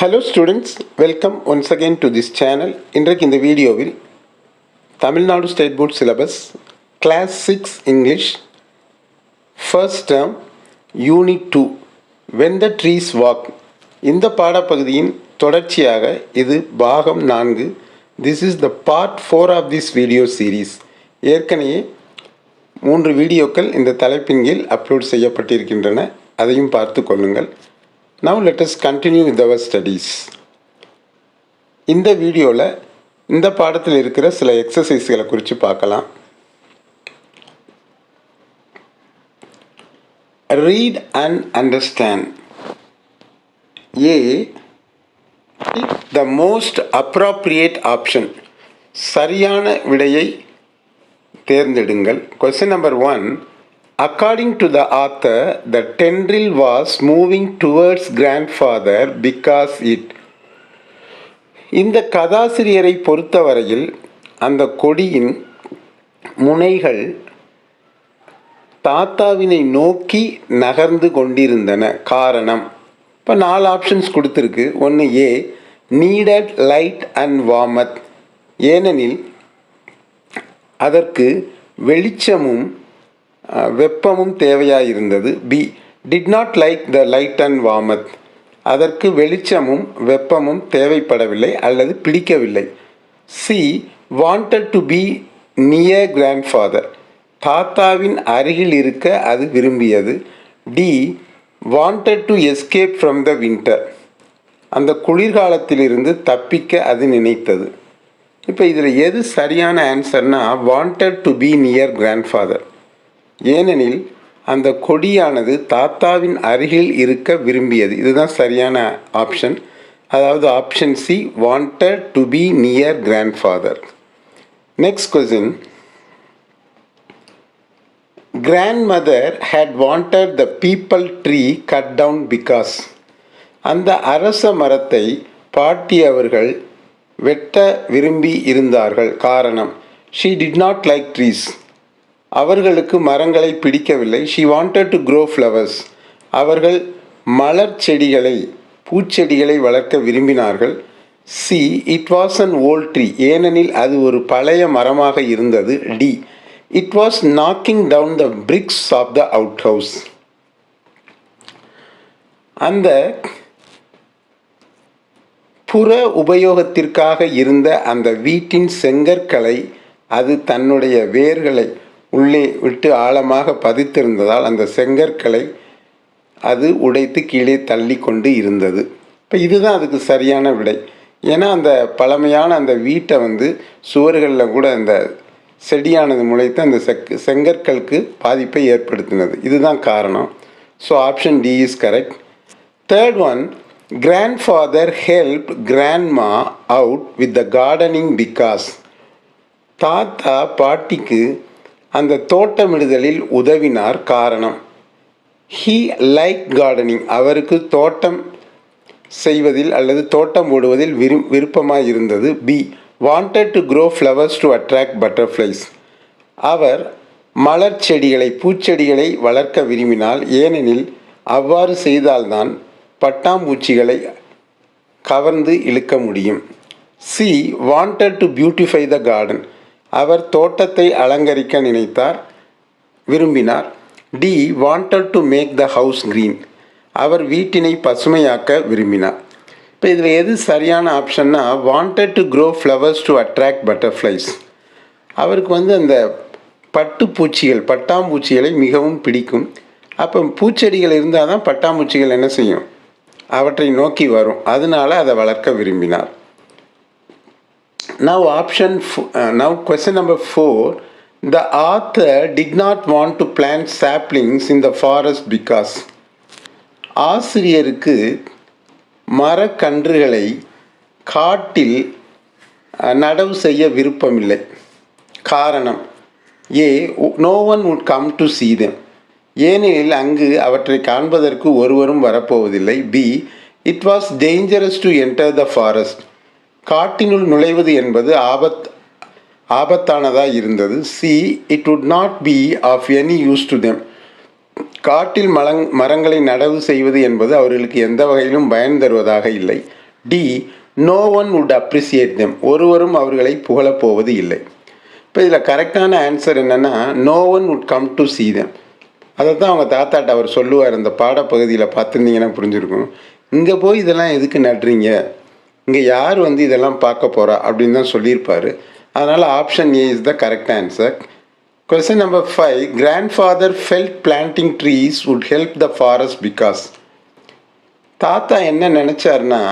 Hello students welcome once again to this channel இன்றைக்கு இந்த வீடியோவில் Tamil Nadu state board syllabus class six English first term unit two when the trees walk இந்த பாடப்பகுதியின் தொடர்ச்சியாக இது பாகம் நான்கு. This is the part four of this video series ஏற்கனவே மூன்று வீடியோக்கள் இந்த தலைப்பின் கீழ் அப்லோட் செய்யப்பட்டிருக்கின்றன. அதையும் பார்த்து கொள்ளுங்கள். Now let us continue with our studies இந்த வீடியோவில் இந்த பாடத்தில் இருக்கிற சில எக்ஸசைஸ்களை குறித்து பார்க்கலாம். Read and understand a the most appropriate option சரியான விடையை தேர்ந்தெடுங்கள். Question number one according to the author the tendril was moving towards grandfather because it இந்த கதாசிரியரை பொறுத்தவரையில் அந்த கொடியின் முனைகள் தாத்தாவினை நோக்கி நகர்ந்து கொண்டிருந்தன. காரணம் இப்போ நாலு ஆப்ஷன்ஸ் கொடுத்துருக்கு. ஒன்று a needed light and warmth ஏனெனில் அதற்கு வெளிச்சமும் வெப்பமும் தேவையாக இருந்தது b did not like the light and warmth அதற்கு வெளிச்சமும் வெப்பமும் தேவைப்படவில்லை அல்லது பிடிக்கவில்லை. C wanted to be near grandfather தாத்தாவின் அருகில் இருக்க அது விரும்பியது. D wanted to escape from the winter அந்த குளிர்காலத்திலிருந்து தப்பிக்க அது நினைத்தது. இப்போ இதில் எது சரியான ஆன்சர்னால் wanted to be near grandfather ஏனெனில் அந்த கொடியானது தாத்தாவின் அருகில் இருக்க விரும்பியது. இதுதான் சரியான ஆப்ஷன் அதாவது option c wanted to be near grandfather next question grandmother had wanted the peepul tree cut down because அந்த அரச மரத்தை பாட்டி அவர்கள் வெட்ட விரும்பி இருந்தார்கள். காரணம் she did not like trees அவர்களுக்கு மரங்களை பிடிக்கவில்லை. She wanted to grow flowers அவர்கள் மலர் செடிகளை பூச்செடிகளை வளர்க்க விரும்பினார்கள். C it was an old tree ஏனெனில் அது ஒரு பழைய மரமாக இருந்தது. D it was knocking down the bricks of the out house அந்த புற உபயோகத்திற்காக இருந்த அந்த வீட்டின் செங்கற்களை அது தன்னுடைய வேர்களை உள்ளே விட்டு ஆழமாக பதித்திருந்ததால் அந்த செங்கற்களை அது உடைத்து கீழே தள்ளி கொண்டு இருந்தது. இப்போ இதுதான் அதுக்கு சரியான விடை. ஏன்னா அந்த பழமையான அந்த வீட்டை வந்து சுவர்களில் கூட அந்த செடியானது முளைத்து அந்த செக் செங்கற்களுக்கு பாதிப்பை ஏற்படுத்தினது. இதுதான் காரணம். So option d is correct third one grandfather help grandma out with the gardening because தாத்தா பாட்டிக்கு அந்த தோட்டமிடுதலில் உதவினார் காரணம். ஹீ லைக் கார்டனிங் அவருக்கு தோட்டம் செய்வதில் அல்லது தோட்டம் போடுவதில் விரு விருப்பமாக இருந்தது b wanted to grow flowers to attract butterflies அவர் மலர் செடிகளை பூச்செடிகளை வளர்க்க விரும்பினால் ஏனெனில் அவ்வாறு செய்தால்தான் பட்டாம்பூச்சிகளை கவர்ந்து இழுக்க முடியும். C wanted to beautify the garden அவர் தோட்டத்தை அலங்கரிக்க நினைத்தார் விரும்பினார். D wanted to make the house green அவர் வீட்டினை பசுமையாக்க விரும்பினார். இப்போ இதில் எது சரியான ஆப்ஷன்னா wanted to grow flowers to attract butterflies அவருக்கு வந்து அந்த பட்டுப்பூச்சிகள் பட்டாம்பூச்சிகளை மிகவும் பிடிக்கும். அப்போ பூச்செடிகள் இருந்தால் தான் பட்டாம்பூச்சிகள் என்ன செய்யும்? அவற்றை நோக்கி வரும். அதனால அதை வளர்க்க விரும்பினார். Now option f- uh, now question number 4 the author did not want to plant saplings in the forest because ஆசிரியருக்கு மரக்கன்றுகளை காட்டில் நடவு செய்ய விருப்பமில்லை. காரணம் a no one would come to see them. ஏனெனில் அங்கு அவற்றை காண்பதற்கு ஒருவரும் வரப்போவதில்லை. B it was dangerous to enter the forest காட்டினுள் நுழைவது என்பது ஆபத் ஆபத்தானதாக இருந்தது. C it would not be of any use to them காட்டில் மலங் மரங்களை நடவு செய்வது என்பது அவர்களுக்கு எந்த வகையிலும் பயன் தருவதாக இல்லை. D no one would appreciate them ஒருவரும் அவர்களை புகழப்போவது இல்லை. இப்போ இதில் கரெக்டான ஆன்சர் என்னென்னா no one would come to see them அதை தான் அவங்க தாத்தாட்ட அவர் சொல்லுவார். அந்த பாடப்பகுதியில் பார்த்துருந்தீங்கன்னா புரிஞ்சிருக்கும். இங்கே போய் இதெல்லாம் எதுக்கு நடுறீங்க? இங்கே யார் வந்து இதெல்லாம் பார்க்க போகிறா அப்படின்னு தான் சொல்லியிருப்பார். அதனால் option a is the correct answer question number five grandfather felt planting trees would help the forest because தாத்தா என்ன நினச்சார்னா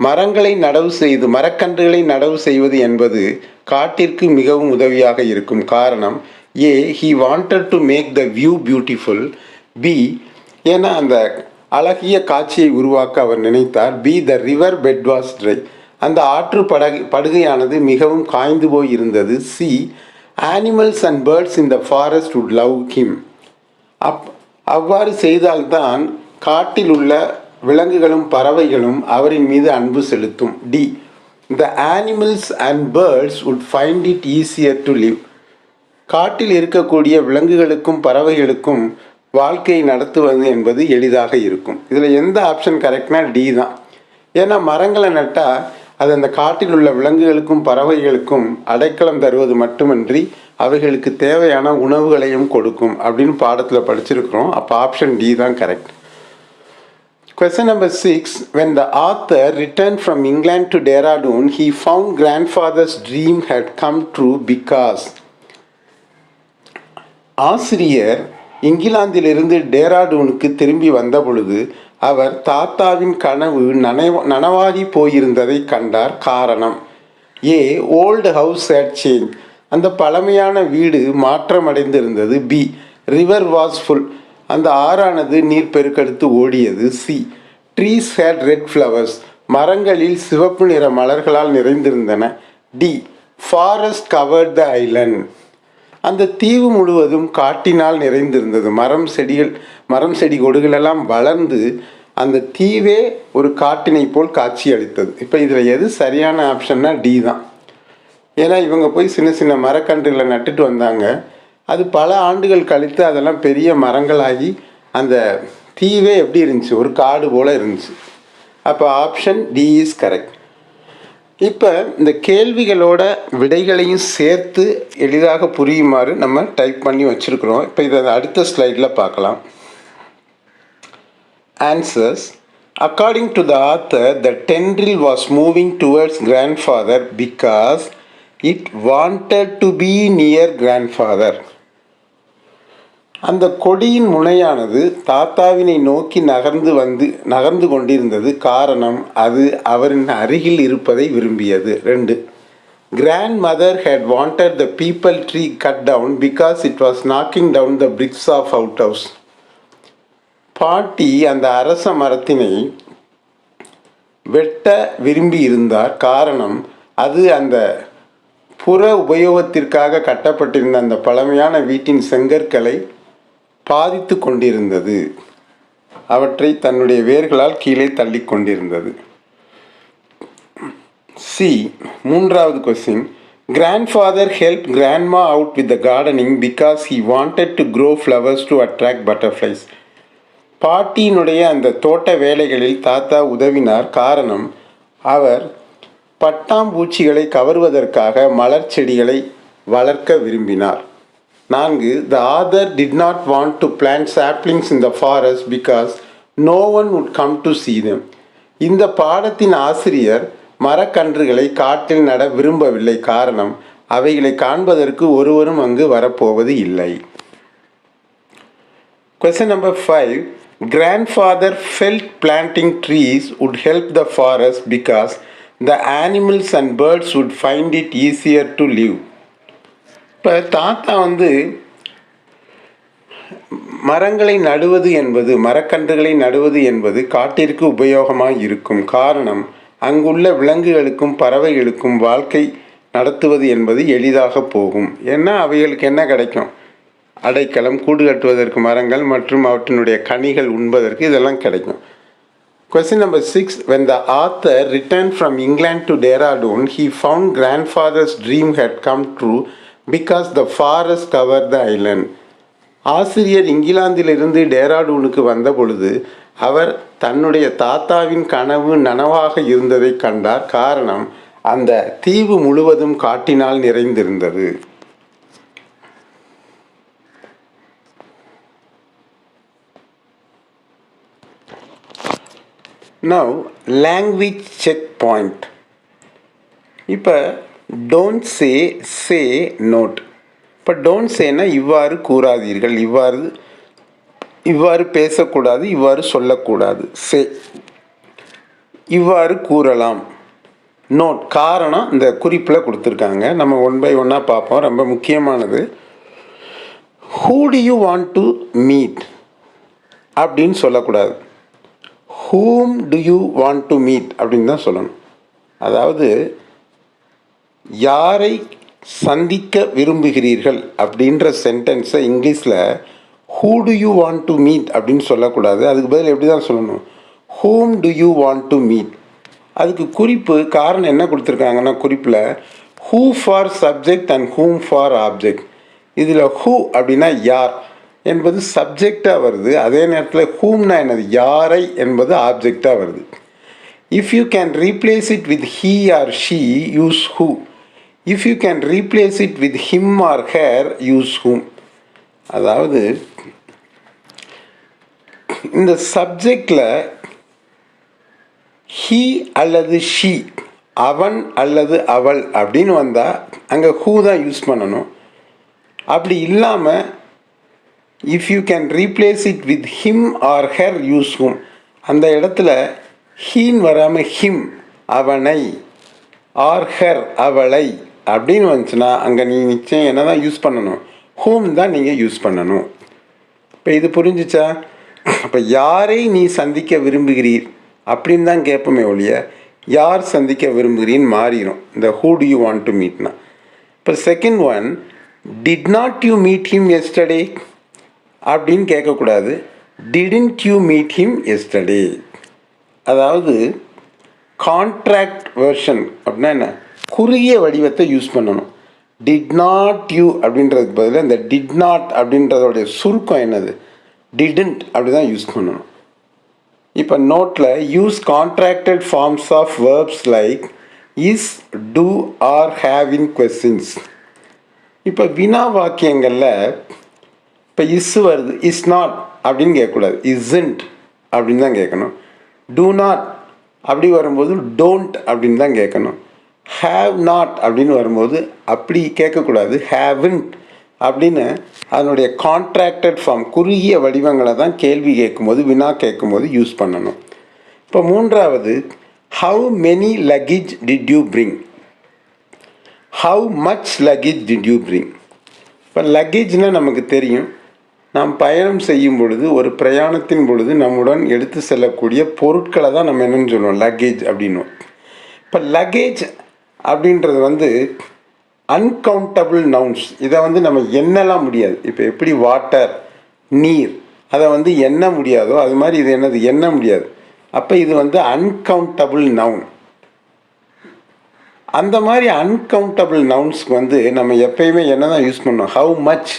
மரங்களை நடவு செய்து மரக்கன்றுகளை நடவு செய்வது என்பது காட்டிற்கு மிகவும் உதவியாக இருக்கும் காரணம் a he wanted to make the view beautiful b ஏன்னா அந்த அழகிய காட்சியை உருவாக்க அவர் நினைத்தார். B the river bed was dry அந்த ஆற்று படகு படுகையானது மிகவும் காய்ந்து போய் இருந்தது. C animals and birds in the forest would love him up அவ்வாறு செய்தால்தான் காட்டில் உள்ள விலங்குகளும் பறவைகளும் அவரின் மீது அன்பு செலுத்தும். D the animals and birds would find it easier to live காட்டில் இருக்கக்கூடிய விலங்குகளுக்கும் பறவைகளுக்கும் வாழ்க்கையை நடத்துவது என்பது எளிதாக இருக்கும். இதில் எந்த ஆப்ஷன் கரெக்ட்னா டி தான். ஏன்னா மரங்களை நட்டால் அது அந்த காட்டில் உள்ள விலங்குகளுக்கும் பறவைகளுக்கும் அடைக்கலம் தருவது மட்டுமின்றி அவைகளுக்கு தேவையான உணவுகளையும் கொடுக்கும் அப்படின்னு பாடத்தில் படிச்சிருக்கிறோம். அப்போ ஆப்ஷன் டி தான் correct question number six when the author return from England to Dehradun he found grandfather's dream had come true because ஆசிரியர் இங்கிலாந்திலிருந்து டேராடூனுக்கு திரும்பி வந்தபொழுது அவர் தாத்தாவின் கனவு நனவ நனவாகி போயிருந்ததை கண்டார் காரணம். A old house had change அந்த பழமையான வீடு மாற்றமடைந்திருந்தது. B river was full. அந்த ஆறானது நீர் பெருக்கெடுத்து ஓடியது. C trees had red flowers. மரங்களில் சிவப்பு நிற மலர்களால் நிறைந்திருந்தன. D forest covered the island. அந்த தீவு முழுவதும் காட்டினால் நிறைந்திருந்தது. மரம் செடிகள் மரம் செடி கொடிகளெல்லாம் வளர்ந்து அந்த தீவே ஒரு காட்டினை போல் காட்சி அளித்தது இப்போ இதில் எது சரியான ஆப்ஷன்னா டி தான். ஏன்னா இவங்க போய் சின்ன சின்ன மரக்கன்றுகளை நட்டுட்டு வந்தாங்க. அது பல ஆண்டுகள் கழித்து அதெல்லாம் பெரிய மரங்களாகி அந்த தீவே எப்படி இருந்துச்சு? ஒரு காடு போல் இருந்துச்சு. அப்போ ஆப்ஷன் டி இஸ் கரெக்ட். இப்போ இந்த கேள்விகளோட விடைகளையும் சேர்த்து எளிதாக புரியுமாறு நம்ம டைப் பண்ணி வச்சுருக்குறோம். இப்போ இதை அடுத்த ஸ்லைடில் பார்க்கலாம். Answers according to the author the tendril was moving towards grandfather because it wanted to be near grandfather அந்த கொடியின் முனையானது தாத்தாவினை நோக்கி நகர்ந்து வந்து நகர்ந்து கொண்டிருந்தது காரணம் அது அவரின் அருகில் இருப்பதை விரும்பியது. ரெண்டு grandmother had wanted the peepul tree cut down because it was knocking down the bricks of out house பாட்டி அந்த அரச மரத்தினை வெட்ட விரும்பி இருந்தார் காரணம் அது அந்த புற உபயோகத்திற்காக கட்டப்பட்டிருந்த அந்த பழமையான வீட்டின் செங்கற்களை பாதித்து கொண்டிருந்தது. அவற்றை தன்னுடைய வேர்களால் கீழே தள்ளி கொண்டிருந்தது. சி மூன்றாவது question grandfather help grandma out with the gardening because he wanted to grow flowers to attract butterflies பாட்டியினுடைய அந்த தோட்ட வேலைகளில் தாத்தா உதவினார் காரணம் அவர் பட்டாம்பூச்சிகளை கவர்வதற்காக மலர் செடிகளை வளர்க்க விரும்பினார். நான்கு the author did not want to plant saplings in the forest because no one would come to see them இந்த பாடத்தின் ஆசிரியர் மரக்கன்றுகளை காட்டில் நட விரும்பவில்லை காரணம் அவைகளை காண்பதற்கு ஒருவரும் அங்கு வரப்போவது இல்லை question number five grandfather felt planting trees would help the forest because the animals and birds would find it easier to live. இப்போ தாத்தா வந்து மரங்களை நடுவது என்பது மரக்கன்றுகளை நடுவது என்பது காட்டிற்கு உபயோகமாக இருக்கும் காரணம் அங்குள்ள விலங்குகளுக்கும் பறவைகளுக்கும் வாழ்க்கை நடத்துவது என்பது எளிதாக போகும். ஏன்னா அவைகளுக்கு என்ன கிடைக்கும்? அடைக்கலம் கூடு கட்டுவதற்கு மரங்கள் மற்றும் அவற்றினுடைய கனிகள் உண்பதற்கு இதெல்லாம் கிடைக்கும். Question number six when the author return from England to Dehradun he found grandfather's dream had come true because the forest cover the island ஆசிரியர் இங்கிலாந்திலிருந்து டேராடூனுக்கு வந்த பொழுது அவர் தன்னுடைய தாத்தாவின் கனவு நனவாக இருந்ததை கண்டார். காரணம் அந்த தீவு முழுவதும் காட்டினால் நிறைந்திருந்தது. நவ் லாங்குவேஜ் செக் பாயிண்ட் இப்போ டோன்ட் சே சே நோட் இப்போ டோன்ட் சேனா இவ்வாறு கூறாதீர்கள். இவ்வாறு இவ்வாறு பேசக்கூடாது இவ்வாறு சொல்லக்கூடாது. சே இவ்வாறு கூறலாம். நோட் காரணம் இந்த குறிப்பில் கொடுத்துருக்காங்க. நம்ம ஒன் பை ஒன்னாக பார்ப்போம். ரொம்ப முக்கியமானது. Who do you want to meet அப்படின்னு சொல்லக்கூடாது. Whom do you want to meet அப்படின்னு தான் சொல்லணும். அதாவது யாரை சந்திக்க விரும்புகிறீர்கள் அப்படின்ற சென்டென்ஸை இங்கிலீஷில் who do you want to meet அப்படின்னு சொல்லக்கூடாது. அதுக்கு பதில் எப்படி தான் சொல்லணும்? Whom do you want to meet அதுக்கு குறிப்பு காரணம் என்ன கொடுத்துருக்காங்கன்னா குறிப்பில் who for subject and whom for object இதில் ஹூ அப்படின்னா யார். என்பது சப்ஜெக்டாக வருது. அதே நேரத்தில் ஹூம்னா என்னது? யாரை என்பது ஆப்ஜெக்டாக வருது. If you can replace it with he or she use who if you can replace it with him or her use whom அதாவது இந்த சப்ஜெக்டில் ஹீ அல்லது ஷீ அவன் அல்லது அவள் அப்படின்னு வந்தால் அங்கே ஹூ தான் யூஸ் பண்ணணும். அப்படி இல்லாமல் if you can replace it with him or her use whom அந்த இடத்துல ஹீன் வராமல் ஹிம் அவனை ஆர் ஹெர் அவளை அப்படின்னு வந்துச்சுன்னா அங்கே நீ நிச்சயம் என்ன தான் யூஸ் பண்ணணும்? ஹூம் தான் நீங்கள் யூஸ் பண்ணணும்? இப்போ இது புரிஞ்சிச்சா? அப்போ யாரை நீ சந்திக்க விரும்புகிறீர்? அப்படின்னு தான் கேட்போமே ஒழிய யார் சந்திக்க விரும்புகிறீன்னு மாறிடும் இந்த who do you want to மீட்னா இப்போ second one did not you meet him yesterday அப்படின்னு கேட்கக்கூடாது. Didn't you meet him yesterday அதாவது கான்ட்ராக்ட் வெர்ஷன் அப்படின்னா என்ன? குறுகிய வடிவத்தை யூஸ் பண்ணணும். டிட் நாட் யூ அப்படின்றதுக்கு பதிலாக இந்த டிட் நாட் அப்படின்றதோடைய சுருக்கம் என்னது? டிடன்ட் அப்படி தான் யூஸ் பண்ணணும். இப்போ நோட்டில் use contracted forms of verbs like is do or have in questions இப்போ வினா வாக்கியங்களில் இப்போ இஸ் வருது இஸ் நாட் அப்படின்னு கேட்கக்கூடாது. இஸ்இன்ட் அப்படின்னு தான் கேட்கணும். டூ நாட் அப்படி வரும்போது டோன்ட் அப்படின்னு தான் கேட்கணும். ஹேவ் நாட் அப்படின்னு வரும்போது அப்படி கேட்கக்கூடாது. ஹேவன்ட் அப்படின்னு அதனுடைய கான்ட்ராக்டட் ஃபார்ம் குறுகிய வடிவங்களை தான் கேள்வி கேட்கும்போது வினா கேட்கும்போது யூஸ் பண்ணணும். இப்போ மூன்றாவது how many luggage did you bring how much luggage did you bring இப்போ லக்கேஜ்னால் நமக்கு தெரியும். நாம் பயணம் செய்யும் பொழுது ஒரு பிரயாணத்தின் பொழுது நம்முடன் எடுத்து செல்லக்கூடிய பொருட்களை தான் நம்ம என்னென்னு சொல்லுவோம் லக்கேஜ் அப்படின்னும். இப்போ லக்கேஜ் அப்படின்றது வந்து அன்கவுண்டபிள் நவுன்ஸ் இதை வந்து நம்ம எண்ணலாம் முடியாது. இப்போ எப்படி வாட்டர் நீர் அதை வந்து எண்ண முடியாதோ அது மாதிரி இது என்னது எண்ண முடியாது. அப்போ இது வந்து அன்கவுண்டபிள் நவுன் அந்த மாதிரி அன்கவுண்டபிள் நவுன்ஸ்க்கு வந்து நம்ம எப்பயுமே என்ன தான் யூஸ் பண்ணணும்? ஹவு மச்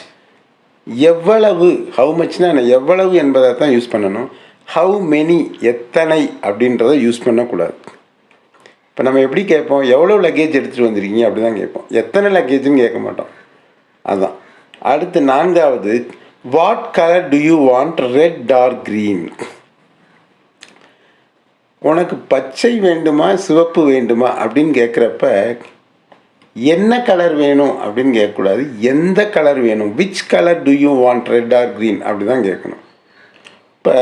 எவ்வளவு? ஹவு மச்னா என்ன? எவ்வளவு என்பதை தான் யூஸ் பண்ணணும். ஹவு மெனி எத்தனை? அப்படின்றத யூஸ் பண்ணக்கூடாது. இப்போ நம்ம எப்படி கேட்போம்? எவ்வளோ லக்கேஜ் எடுத்துகிட்டு வந்திருக்கீங்க? அப்படி தான் கேட்போம். எத்தனை லக்கேஜ்னு கேட்க மாட்டோம். அதுதான் அடுத்து நான்காவது what colour do you want red dark green உனக்கு பச்சை வேண்டுமா? சிவப்பு வேண்டுமா? அப்படின்னு கேட்குறப்ப என்ன கலர் வேணும்? அப்படின்னு கேட்கக்கூடாது. எந்த கலர் வேணும்? Which colour do you want red or green அப்படி தான் கேட்கணும். இப்போ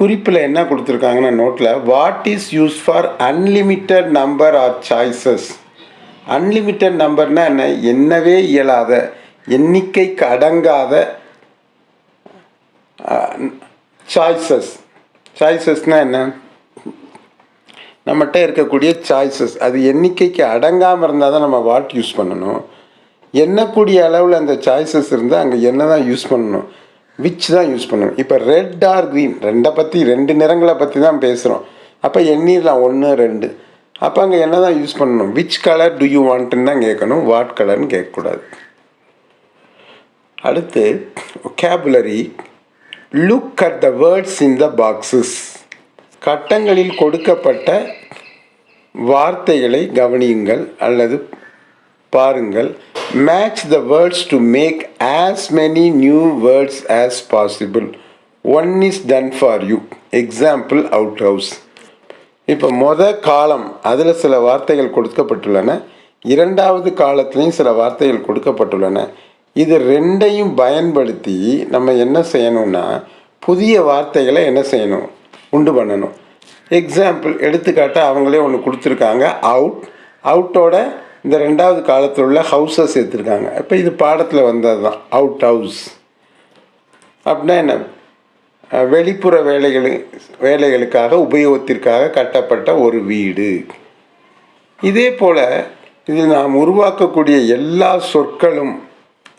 குறிப்பில் என்ன கொடுத்துருக்காங்கன்னா நோட்டில் what is use for unlimited number or choices unlimited நம்பர்னால் என்ன? என்னவே இயலாத எண்ணிக்கைக்கு அடங்காத சாய்ஸஸ் சாய்ஸஸ்னால் என்ன? நம்மகிட்ட இருக்கக்கூடிய சாய்ஸஸ் அது எண்ணிக்கைக்கு அடங்காமல் இருந்தால் தான் நம்ம வாட் யூஸ் பண்ணணும். எண்ணக்கூடிய அளவில் அந்த சாய்ஸஸ் இருந்தால் அங்கே என்ன தான் யூஸ் பண்ணணும். விச் தான் யூஸ் பண்ணணும் இப்போ ரெட் ஆர் க்ரீன் ரெண்டை பற்றி ரெண்டு நிறங்களை பற்றி தான் பேசுகிறோம் அப்போ எண்ணிடலாம் ஒன்று ரெண்டு. அப்போ அங்கே என்ன தான் யூஸ் பண்ணணும்? விச் கலர் டு யூ வாண்ட்டுன்னு தான் கேட்கணும். வாட் கலர்னு கேட்கக்கூடாது. அடுத்து vocabulary look at the words in the boxes கட்டங்களில் கொடுக்கப்பட்ட வார்த்தைகளை கவனியுங்கள். அல்லது பாருங்கள். Match the words to make as many new words as possible one is done for you example out house இப்போ மொத காலம் அதில் சில வார்த்தைகள் கொடுக்கப்பட்டுள்ளன. இரண்டாவது காலத்துலேயும் சில வார்த்தைகள் கொடுக்கப்பட்டுள்ளன. இது ரெண்டையும் பயன்படுத்தி நம்ம என்ன செய்யணும்னா புதிய வார்த்தைகளை என்ன செய்யணும்? உண்டு பண்ணணும். எக்ஸாம்பிள் எடுத்துக்காட்டால் அவங்களே ஒன்று கொடுத்துருக்காங்க. அவுட் அவுட்டோட இந்த ரெண்டாவது காலத்தில் உள்ள ஹவுஸை சேர்த்துருக்காங்க இப்போ இது பாடத்தில் வந்தது தான் அவுட் ஹவுஸ் அப்படின்னா என்ன? வெளிப்புற வேலைகளு வேலைகளுக்காக உபயோகத்திற்காக கட்டப்பட்ட ஒரு வீடு. இதே போல் இது நாம் உருவாக்கக்கூடிய எல்லா சொற்களும்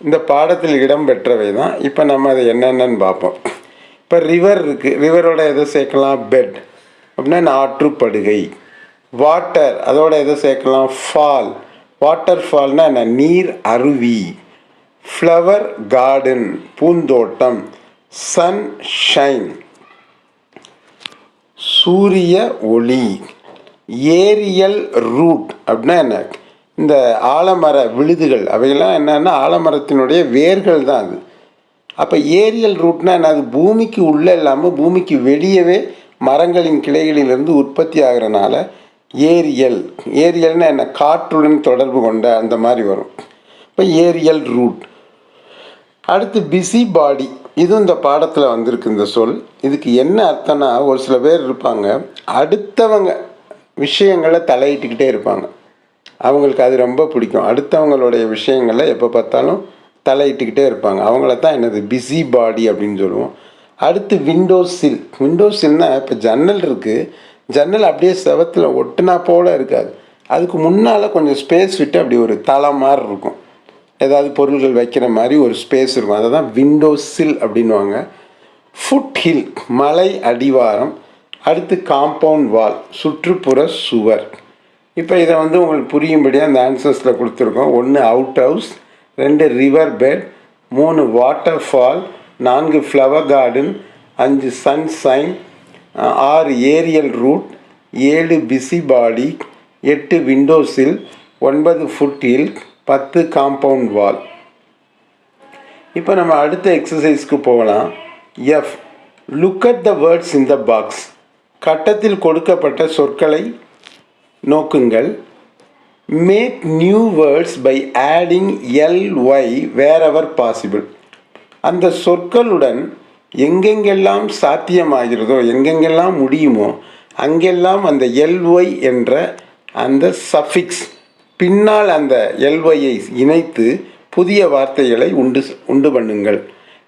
இந்த பாடத்தில் இடம்பெற்றவை தான் இப்போ நம்ம அதை என்னென்னு பார்ப்போம். இப்போ ரிவர் இருக்குது ரிவரோட எதை சேர்க்கலாம்? பெட் அப்படின்னா ஆற்றுப்படுகை. வாட்டர் அதோட எதை சேர்க்கலாம்? ஃபால் வாட்டர் ஃபால்னா என்ன? நீர் அருவி. ஃப்ளவர் கார்டன் பூந்தோட்டம். சன் ஷைன் சூரிய ஒளி. ஏரியல் ரூட் அப்படின்னா என்ன? இந்த ஆலமர விழுதுகள் அவையெல்லாம் என்னென்னா ஆலமரத்தினுடைய வேர்கள் தான் அது. அப்போ ஏரியல் ரூட்னா என்ன? அது பூமிக்கு உள்ளே இல்லாமல் பூமிக்கு வெளியவே மரங்களின் கிளைகளிலிருந்து உற்பத்தி ஆகிறனால ஏரியல். ஏரியல்னா என்ன? காற்றுடன் தொடர்பு கொண்ட அந்த மாதிரி வரும். இப்போ ஏரியல் ரூட் அடுத்து பிஸி பாடி இதுவும் இந்த பாடத்தில் வந்திருக்கு இந்த சொல். இதுக்கு என்ன அர்த்தம்னா ஒரு சில பேர் இருப்பாங்க அடுத்தவங்க விஷயங்களை தலையிட்டுக்கிட்டே இருப்பாங்க. அவங்களுக்கு அது ரொம்ப பிடிக்கும். அடுத்தவங்களுடைய விஷயங்களை எப்போ பார்த்தாலும் தலையிட்டுக்கிட்டே இருப்பாங்க. அவங்கள தான் என்னது? பிஸி பாடி அப்படின்னு சொல்லுவோம். அடுத்து விண்டோ சில் விண்டோ சில்னால் இப்போ ஜன்னல் இருக்குது ஜன்னல் அப்படியே செவத்தில் ஒட்டுனா போல இருக்காது. அதுக்கு முன்னால் கொஞ்சம் ஸ்பேஸ் விட்டு அப்படி ஒரு தலை மாதிரி இருக்கும். ஏதாவது பொருள்கள் வைக்கிற மாதிரி ஒரு ஸ்பேஸ் இருக்கும். அதை தான் விண்டோ சில் அப்படின்வாங்க ஃபுட் ஹில் மலை அடிவாரம் அடுத்து காம்பவுண்ட் வால் சுற்றுப்புற சுவர். இப்போ இதை வந்து உங்களுக்கு புரியும்படியாக அந்த ஆன்சர்ஸில் கொடுத்துருக்கோம். ஒன்று அவுட் ஹவுஸ் ரெண்டு ரிவர் பெட் மூணு வாட்டர் ஃபால் நான்கு ஃப்ளவர் கார்டன் அஞ்சு சன்சைன் ஆறு ஏரியல் ரூட் ஏழு பிஸி பாடி எட்டு விண்டோஸில் ஒன்பது ஃபுட்டில் பத்து காம்பவுண்ட் வால். இப்போ நம்ம அடுத்த எக்ஸசைஸ்க்கு போகலாம். F look at the words in the box கட்டத்தில் கொடுக்கப்பட்ட சொற்களை நோக்குங்கள். Make new words by adding L Y wherever possible அந்த சொற்களுடன் எங்கெங்கெல்லாம் சாத்தியமாகிறதோ எங்கெங்கெல்லாம் முடியுமோ அங்கெல்லாம் அந்த எல்ஒய் என்ற அந்த சஃபிக்ஸ் பின்னால் அந்த எல்ஒயை இணைத்து புதிய வார்த்தைகளை உண்டு உண்டு பண்ணுங்கள்.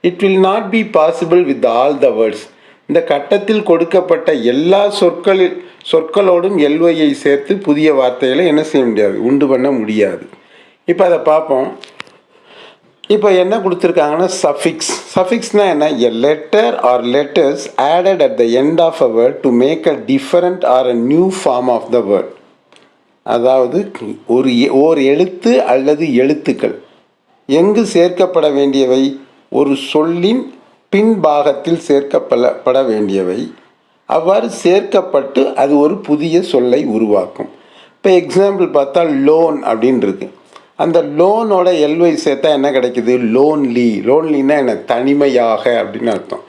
It will not be possible with all the words இந்த கட்டத்தில் கொடுக்கப்பட்ட எல்லா சொற்களில் சொற்களோடும் எல்ஒய்யை சேர்த்து புதிய வார்த்தைகளை என்ன செய்ய முடியாது? உண்டு பண்ண முடியாது. இப்போ அதை பார்ப்போம். இப்போ என்ன கொடுத்துருக்காங்கன்னா சஃபிக்ஸ் சஃபிக்ஸ்னால் என்ன a letter or letters added at the end of a word to make a different or a new form of the word அதாவது ஒரு எ- ஓர் எழுத்து அல்லது எழுத்துக்கள். எங்கு சேர்க்கப்பட வேண்டியவை? ஒரு சொல்லின் பின்பாகத்தில் சேர்க்கப்பட வேண்டியவை. அவ்வாறு சேர்க்கப்பட்டு அது ஒரு புதிய சொல்லை உருவாக்கும். இப்போ எக்ஸாம்பிள் பார்த்தா லோன் அப்படின்னு இருக்குது அந்த லோனோட எல்வை சேர்த்தா என்ன கிடைக்குது? லோன்லி லோன்லின்னா என்ன? தனிமையாக அப்படின்னு அர்த்தம்.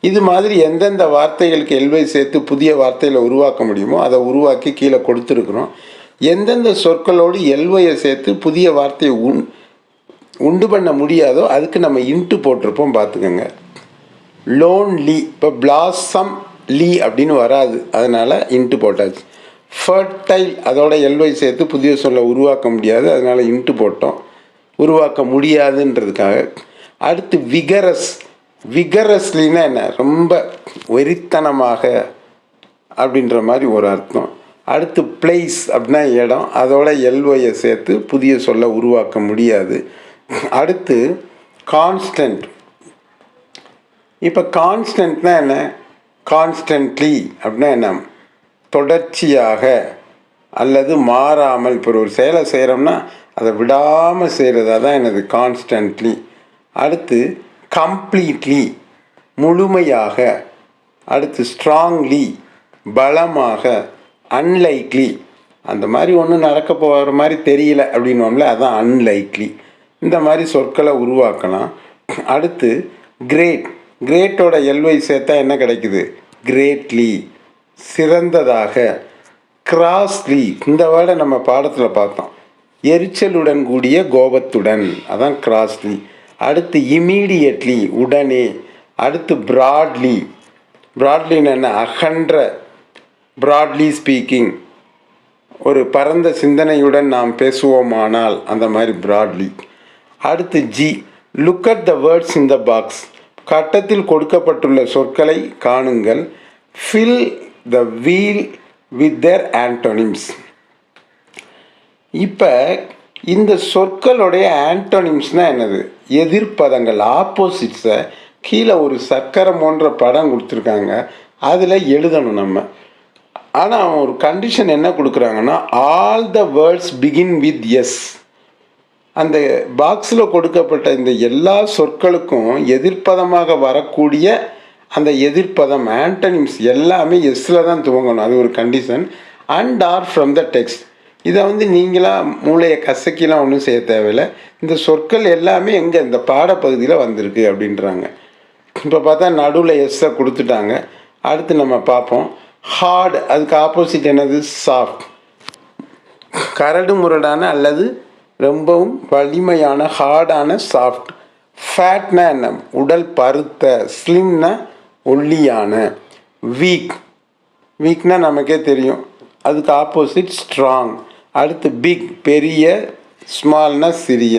இது மாதிரி எந்தெந்த வார்த்தைகளுக்கு எல்வை சேர்த்து புதிய வார்த்தைகளை உருவாக்க முடியுமோ அதை உருவாக்கி கீழே கொடுத்துருக்குறோம். எந்தெந்த சொற்களோடு எல்வையை சேர்த்து புதிய வார்த்தையை உண் உண்டு பண்ண முடியாதோ அதுக்கு நம்ம இன்ட்டு போட்டிருப்போம் பார்த்துக்கோங்க. லோன் லீ இப்போ பிளாசம் லீ அப்படின்னு வராது. அதனால் இன்ட்டு போட்டாச்சு. ஃபர்டைல் அதோட எல்ஒய் சேர்த்து புதிய சொல்ல உருவாக்க முடியாது. அதனால் இன்ட்டு போட்டோம். உருவாக்க முடியாதுன்றதுக்காக. அடுத்து விகரஸ் விகரஸ்லின்னா என்ன? ரொம்ப வெறித்தனமாக அப்படின்ற மாதிரி ஒரு அர்த்தம். அடுத்து பிளேஸ் அப்படின்னா இடம். அதோட எல்ஒயை சேர்த்து புதிய சொல்ல உருவாக்க முடியாது. அடுத்து கான்ஸ்டன்ட் இப்போ கான்ஸ்டன்ட்னா என்ன? கான்ஸ்டன்ட்லி அப்படின்னா என்ன? தொடர்ச்சியாக அல்லது மாறாமல் இப்போ ஒரு செயலை செய்கிறோம்னா அதை விடாமல் செய்கிறதா தான் எனது கான்ஸ்டன்ட்லி அடுத்து கம்ப்ளீட்லி முழுமையாக. அடுத்து ஸ்ட்ராங்லி பலமாக அன்லைக்லி அந்த மாதிரி ஒன்றும் நடக்க போகிற மாதிரி தெரியல அப்படின்னோம்ல அதுதான் அன்லைக்லி இந்த மாதிரி சொற்களை உருவாக்கலாம். அடுத்து கிரேட் கிரேட்டோட எல்வை சேர்த்தா என்ன கிடைக்குது? கிரேட்லி சிறந்ததாக. கிராஸ்லி இந்த வேர்டை நம்ம பாடத்தில் பார்த்தோம். எரிச்சலுடன் கூடிய கோபத்துடன். அதான் கிராஸ்லி. அடுத்து இமீடியட்லி உடனே அடுத்து ப்ராட்லி ப்ராட்லின்னு என்ன? அகன்ற. ப்ராட்லி ஸ்பீக்கிங் ஒரு பரந்த சிந்தனையுடன் நாம் பேசுவோமானால் அந்த மாதிரி ப்ராட்லி அடுத்து G look at the words in the box கட்டத்தில் கொடுக்கப்பட்டுள்ள சொற்களை காணுங்கள். Fill the wheel with their antonyms இப்போ இந்த சொற்களுடைய ஆண்டோனிம்ஸ்னால் என்னது? எதிர்ப்பதங்கள் ஆப்போசிட்ஸை கீழே ஒரு சக்கரம் போன்ற படம் கொடுத்துருக்காங்க. அதில் எழுதணும் நம்ம. ஆனால் அவன் ஒரு கண்டிஷன் என்ன கொடுக்குறாங்கன்னா all the words begin with S அந்த பாக்ஸில் கொடுக்கப்பட்ட இந்த எல்லா சொற்களுக்கும் எதிர்ப்பதமாக வரக்கூடிய அந்த எதிர்ப்பதம் ஆண்டனிம்ஸ் எல்லாமே எஸ்ஸில் தான் துவங்கணும். அது ஒரு condition and or from the text இதை வந்து நீங்களாக மூளையை கசக்கிலாம் ஒன்றும் செய்ய தேவையில்லை. இந்த சொற்கள் எல்லாமே எங்கே இந்த பாடப்பகுதியில் வந்திருக்கு அப்படின்றாங்க. இப்போ பார்த்தா நடுவில் எஸ்ஸை கொடுத்துட்டாங்க. அடுத்து நம்ம பார்ப்போம். ஹார்டு அதுக்கு ஆப்போசிட் என்னது? சாஃப்ட் கரடு முரடான அல்லது ரொம்பவும் வலிமையான ஹார்டான சாஃப்ட் ஃபேட்னா என்ன? உடல் பருத்த ஸ்லிம்னா ஒல்லியான வீக் வீக்னால் நமக்கே தெரியும். அதுக்கு ஆப்போசிட் ஸ்ட்ராங் அடுத்து பிக் பெரிய ஸ்மால்னா சிறிய.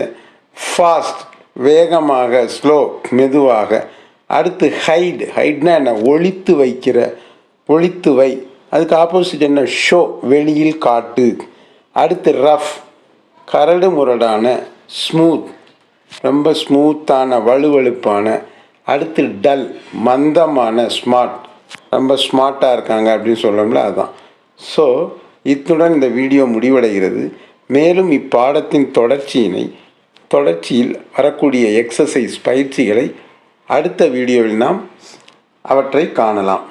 ஃபாஸ்ட் வேகமாக ஸ்லோ மெதுவாக. அடுத்து ஹைட் ஹைட்னா என்ன? ஒழித்து வைக்கிற ஒழித்து வை. அதுக்கு ஆப்போசிட் என்ன? ஷோ வெளியில் காட்டு. அடுத்து ரஃப் கரடு முரடான ஸ்மூத் ரொம்ப ஸ்மூத்தான வலுவழுப்பான அடுத்து டல் மந்தமான ஸ்மார்ட் ரொம்ப ஸ்மார்ட்டாக இருக்காங்க அப்படின்னு சொல்லணும்ல அதுதான் ஸோ இத்துடன் இந்த வீடியோ முடிவடைகிறது. மேலும் இப்பாடத்தின் தொடர்ச்சியினை தொடர்ச்சியில் வரக்கூடிய எக்ஸசைஸ் பயிற்சிகளை அடுத்த வீடியோவில் நாம் அவற்றை காணலாம்.